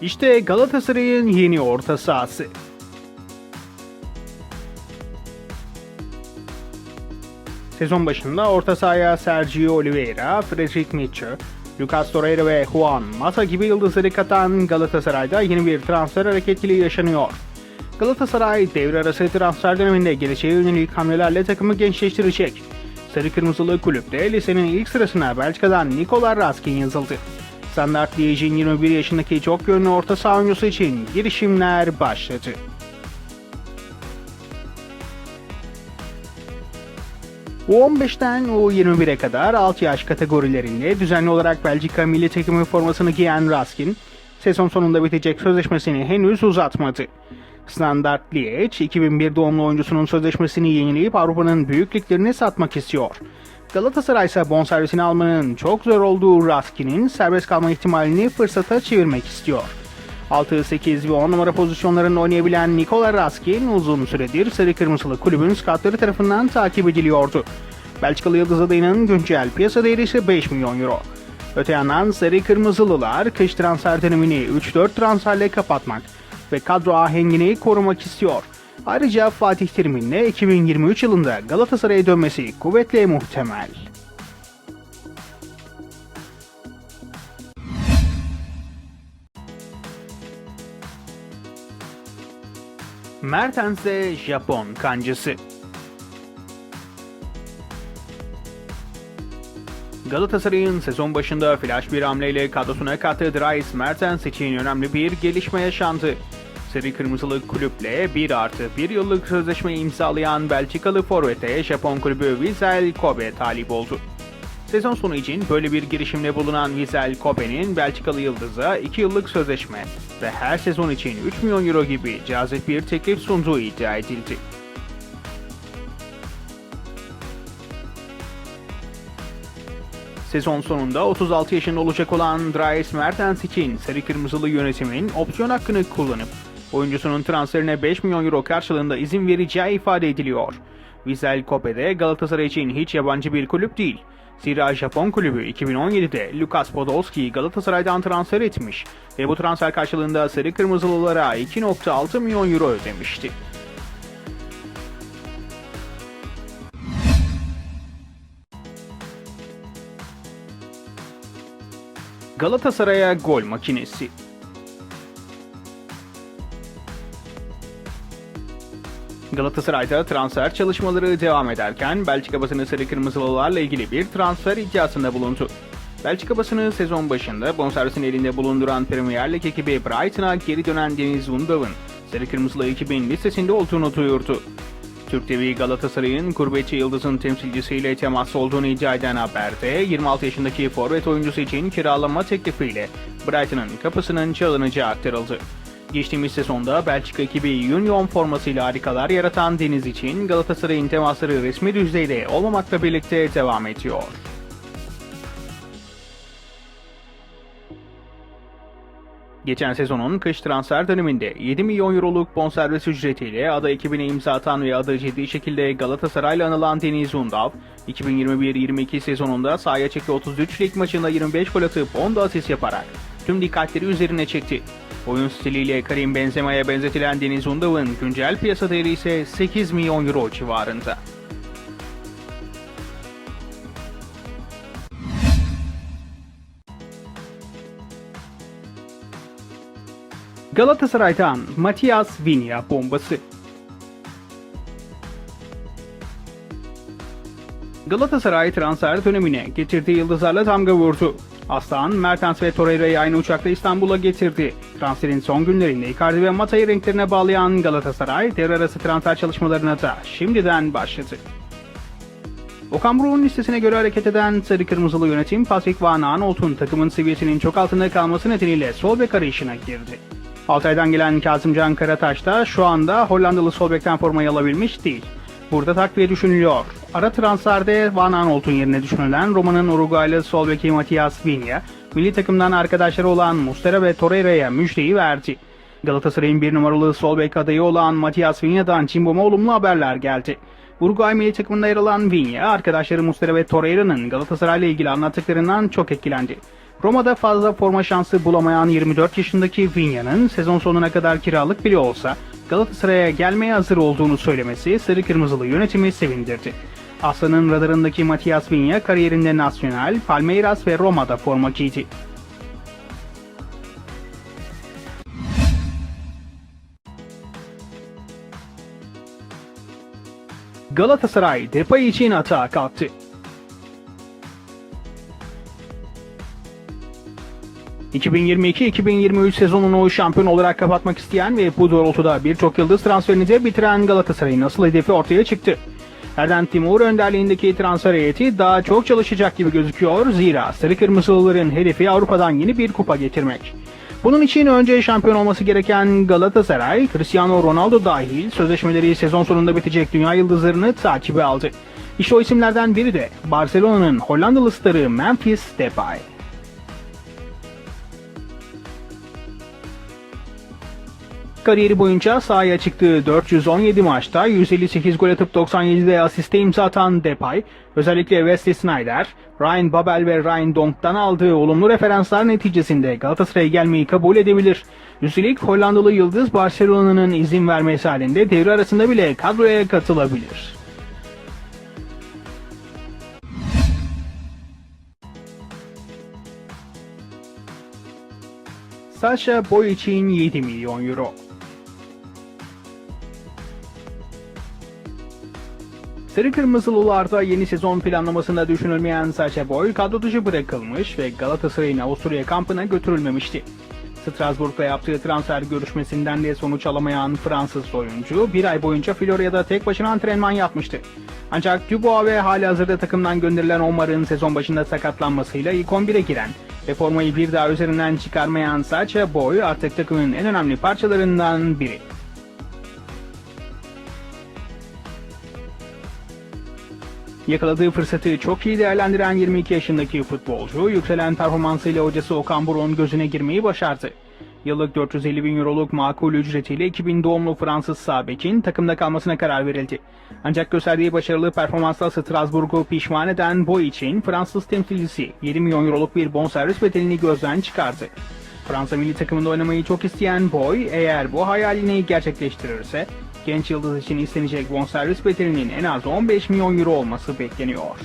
İşte Galatasaray'ın yeni orta sahası. Sezon başında orta sahaya Sergio Oliveira, Frederic Mitchell, Lucas Torreira ve Juan Mata gibi yıldızları katan Galatasaray'da yeni bir transfer hareketliliği yaşanıyor. Galatasaray devre arası transfer döneminde geleceğe yönelik hamlelerle takımı gençleştirecek. Sarı Kırmızılı kulüpte lisenin ilk sırasına Belçika'dan Nikola Raskin yazıldı. Standart Liège'in 21 yaşındaki çok yönlü orta saha oyuncusu için girişimler başladı. U15'ten U21'e kadar alt yaş kategorilerinde düzenli olarak Belçika milli takımı formasını giyen Raskin, sezon sonunda bitecek sözleşmesini henüz uzatmadı. Standard Liège, 2001 doğumlu oyuncusunun sözleşmesini yenileyip Avrupa'nın büyük liglerine satmak istiyor. Galatasaray ise bonservisini almanın çok zor olduğu Raskin'in serbest kalma ihtimalini fırsata çevirmek istiyor. 6, 8 ve 10 numara pozisyonlarında oynayabilen Nikola Raskin uzun süredir Sarı Kırmızılı kulübün skatları tarafından takip ediliyordu. Belçikalı Yıldız adayının güncel piyasa değeri ise 5 milyon euro. Öte yandan Sarı Kırmızılılar kış transfer dönemini 3-4 transferle kapatmak ve kadro ahengini korumak istiyor. Ayrıca Fatih Terim'in de 2023 yılında Galatasaray'a dönmesi kuvvetle muhtemel. Mertens'e Japon kancısı. Galatasaray'ın sezon başında flash bir hamleyle kadrosuna kattığı Dries Mertens için önemli bir gelişme yaşandı. Sarı Kırmızılı kulüple 1 artı 1 yıllık sözleşme imzalayan Belçikalı forvete Japon kulübü Vissel Kobe talip oldu. Sezon sonu için böyle bir girişimde bulunan Vissel Kobe'nin Belçikalı Yıldız'a 2 yıllık sözleşme ve her sezon için 3 milyon euro gibi cazip bir teklif sunduğu iddia edildi. Sezon sonunda 36 yaşında olacak olan Dries Mertens için Sarı Kırmızılı yönetimin opsiyon hakkını kullanıp oyuncusunun transferine 5 milyon euro karşılığında izin vereceği ifade ediliyor. Vissel Kobe de Galatasaray için hiç yabancı bir kulüp değil. Zira Japon kulübü 2017'de Lukas Podolski'yi Galatasaray'dan transfer etmiş ve bu transfer karşılığında Sarı Kırmızılılara 2.6 milyon euro ödemişti. Galatasaray'a gol makinesi. Galatasaray'da transfer çalışmaları devam ederken Belçika basını Sarı Kırmızılılarla ilgili bir transfer iddiasında bulundu. Belçika basını sezon başında bonservisini elinde bulunduran Premier Lig ekibi Brighton'a geri dönen Deniz Undav'ın Sarı Kırmızılı ekibin listesinde olduğunu duyurdu. Türk TV Galatasaray'ın gurbetçi yıldızın temsilcisiyle temas olduğunu iddia eden haberde 26 yaşındaki forvet oyuncusu için kiralama teklifiyle Brighton'ın kapısının çalınacağı aktarıldı. Geçtiğimiz sezonda Belçika ekibi Union formasıyla harikalar yaratan Deniz için Galatasaray'ın temasları resmi düzeyde olmamakla birlikte devam ediyor. Geçen sezonun kış transfer döneminde 7 milyon euroluk bonservis ücretiyle ada ekibine imza atan ve adı ciddi şekilde Galatasaray'la anılan Deniz Undav, 2021-22 sezonunda sahaya çıktı 33 lig maçında 25 gol atıp 10 da asist yaparak tüm dikkatleri üzerine çekti. Oyun stiliyle Karim Benzema'ya benzetilen Deniz Undav'ın güncel piyasa değeri ise 8 milyon euro civarında. Galatasaray'dan Matias Vinya bombası. Galatasaray transfer dönemine getirdiği yıldızlarla damga vurdu. Aslan, Mertens ve Torreira'yı aynı uçakla İstanbul'a getirdi. Transferin son günlerinde Icardi ve Mata'yı renklerine bağlayan Galatasaray, devre arası transfer çalışmalarına da şimdiden başladı. Okan Buruk'un listesine göre hareket eden Sarı Kırmızılı yönetim Patrick Van Aanholt'un takımın seviyesinin çok altında kalması nedeniyle sol bek arayışına girdi. Altay'dan gelen Kazımcan Karataş da şu anda Hollandalı sol bekten formayı alabilmiş değil. Burada takviye düşünülüyor. Ara transferde Van Aanholt'un yerine düşünülen Roma'nın Uruguaylı sol beki Matias Vinya, milli takımdan arkadaşları olan Mustera ve Torreira'ya müjdeyi verdi. Galatasaray'ın bir numaralı sol bek adayı olan Matias Vinya'dan Cimbom'a olumlu haberler geldi. Uruguay milli takımında yer alan Vinya, arkadaşları Mustera ve Torreira'nın Galatasaray'la ilgili anlattıklarından çok etkilendi. Roma'da fazla forma şansı bulamayan 24 yaşındaki Vinya'nın sezon sonuna kadar kiralık bile olsa Galatasaray'a gelmeye hazır olduğunu söylemesi Sarı Kırmızılı yönetimi sevindirdi. Aslan'ın radarındaki Matias Vinya kariyerinde Nacional, Palmeiras ve Roma'da forma giydi. Galatasaray Depay için atağa kalktı. ...2022-2023 sezonunu şampiyon olarak kapatmak isteyen ve bu doğrultuda birçok yıldız transferini de bitiren Galatasaray'ın asıl hedefi ortaya çıktı. Erden Timur önderliğindeki transfer heyeti daha çok çalışacak gibi gözüküyor. Zira Sarı Kırmızılıların hedefi Avrupa'dan yeni bir kupa getirmek. Bunun için önce şampiyon olması gereken Galatasaray, Cristiano Ronaldo dahil sözleşmeleri sezon sonunda bitecek dünya yıldızlarını takibe aldı. İşte o isimlerden biri de Barcelona'nın Hollandalı starı Memphis Depay. Kariyeri boyunca sahaya çıktığı 417 maçta 158 gol atıp 97'de asiste imza atan Depay, özellikle Wesley Sneijder, Ryan Babel ve Ryan Donk'tan aldığı olumlu referanslar neticesinde Galatasaray'a gelmeyi kabul edebilir. Üstelik Hollandalı Yıldız Barcelona'nın izin vermesi halinde devre arasında bile kadroya katılabilir. Sasha Boy için 7 milyon euro. Sarı Kırmızılılarda yeni sezon planlamasında düşünülmeyen Sacha Boy kadro dışı bırakılmış ve Galatasaray'ın Avusturya kampına götürülmemişti. Strasbourg'da yaptığı transfer görüşmesinden de sonuç alamayan Fransız oyuncu bir ay boyunca Florya'da tek başına antrenman yapmıştı. Ancak Dubois ve hali hazırda takımdan gönderilen Omar'ın sezon başında sakatlanmasıyla ilk 11'e giren ve formayı bir daha üzerinden çıkarmayan Sacha Boy artık takımın en önemli parçalarından biri. Yakaladığı fırsatı çok iyi değerlendiren 22 yaşındaki futbolcu, yükselen performansıyla hocası Okan Buruk'un gözüne girmeyi başardı. Yıllık 450 bin euroluk makul ücretiyle 2000 doğumlu Fransız Sabek'in takımda kalmasına karar verildi. Ancak gösterdiği başarılı performansla Strasbourg'u pişman eden Boy için Fransız temsilcisi 7 milyon euroluk bir bonservis bedelini gözden çıkardı. Fransa milli takımında oynamayı çok isteyen Boy, eğer bu hayalini gerçekleştirirse genç yıldız için istenecek bonservis bedelinin en az 15 milyon euro olması bekleniyor.